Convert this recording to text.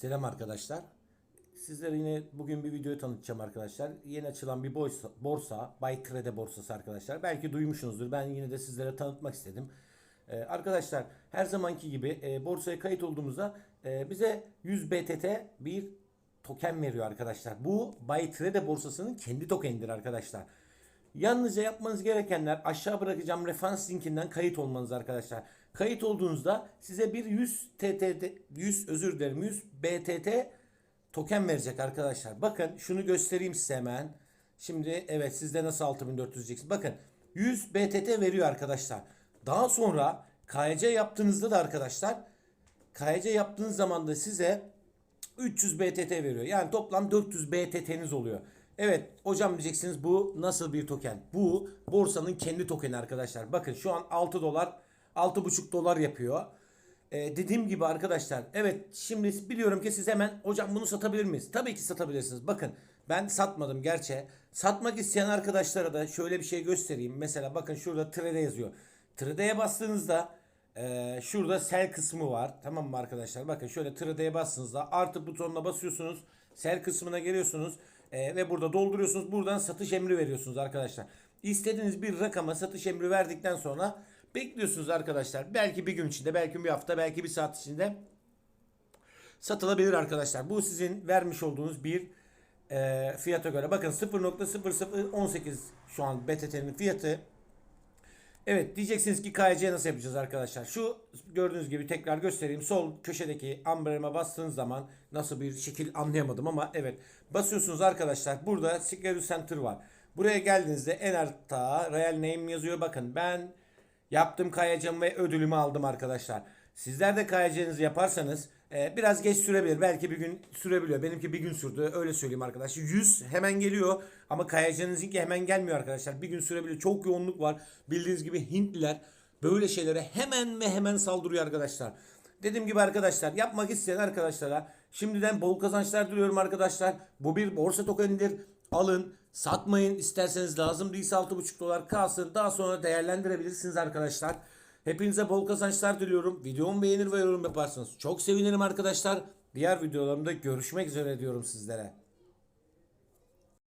Selam arkadaşlar. Sizlere yine bugün bir video tanıtacağım arkadaşlar. Yeni açılan bir borsa, borsa Bay Krede borsası arkadaşlar. Belki duymuşsunuzdur. Ben yine de sizlere tanıtmak istedim. Ee, arkadaşlar her zamanki gibi e, borsaya kayıt olduğumuzda e, bize 100 BTT bir token veriyor arkadaşlar. Bu Bay Krede borsasının kendi tokenidir arkadaşlar. Yalnızca yapmanız gerekenler aşağı bırakacağım referans linkinden kayıt olmanız arkadaşlar. Kayıt olduğunuzda size bir 100 TTT 100 özür dilerim 100 BTT token verecek arkadaşlar. Bakın şunu göstereyim size hemen. Şimdi evet sizde nasıl 6400 diyeceksiniz. Bakın 100 BTT veriyor arkadaşlar. Daha sonra KYC yaptığınızda da arkadaşlar KYC yaptığınız zaman da size 300 BTT veriyor. Yani toplam 400 BTT'niz oluyor. Evet hocam diyeceksiniz bu nasıl bir token? Bu borsanın kendi tokeni arkadaşlar. Bakın şu an 6 dolar 6,5 dolar yapıyor. Ee, dediğim gibi arkadaşlar evet şimdi biliyorum ki siz hemen hocam bunu satabilir miyiz? Tabii ki satabilirsiniz. Bakın ben satmadım gerçi. Satmak isteyen arkadaşlara da şöyle bir şey göstereyim. Mesela bakın şurada trade yazıyor. Trade'ye bastığınızda ee, şurada sell kısmı var. Tamam mı arkadaşlar? Bakın şöyle trade'ye bastığınızda artı butonuna basıyorsunuz. Sell kısmına geliyorsunuz. Ee, ve burada dolduruyorsunuz. Buradan satış emri veriyorsunuz arkadaşlar. İstediğiniz bir rakama satış emri verdikten sonra bekliyorsunuz arkadaşlar. Belki bir gün içinde, belki bir hafta, belki bir saat içinde satılabilir arkadaşlar. Bu sizin vermiş olduğunuz bir e, fiyata göre. Bakın 0.0018 şu an BTT'nin fiyatı. Evet diyeceksiniz ki KYC nasıl yapacağız arkadaşlar? Şu gördüğünüz gibi tekrar göstereyim. Sol köşedeki ambreme bastığınız zaman nasıl bir şekil anlayamadım ama evet. Basıyorsunuz arkadaşlar. Burada Security Center var. Buraya geldiğinizde en altta Real Name yazıyor. Bakın ben yaptım KYC'mi ve ödülümü aldım arkadaşlar. Sizler de KYC'nizi yaparsanız e, biraz geç sürebilir. Belki bir gün sürebiliyor. Benimki bir gün sürdü. Öyle söyleyeyim arkadaşlar. 100 hemen geliyor ama KYC'nizinki hemen gelmiyor arkadaşlar. Bir gün sürebiliyor. Çok yoğunluk var. Bildiğiniz gibi Hintliler böyle şeylere hemen ve hemen saldırıyor arkadaşlar. Dediğim gibi arkadaşlar yapmak isteyen arkadaşlara şimdiden bol kazançlar diliyorum arkadaşlar. Bu bir borsa tokenidir. Alın, satmayın. İsterseniz lazım değilse 6,5 dolar kalsın. Daha sonra değerlendirebilirsiniz arkadaşlar. Hepinize bol kazançlar diliyorum. Videomu beğenir ve yorum yaparsanız çok sevinirim arkadaşlar. Diğer videolarımda görüşmek üzere diyorum sizlere.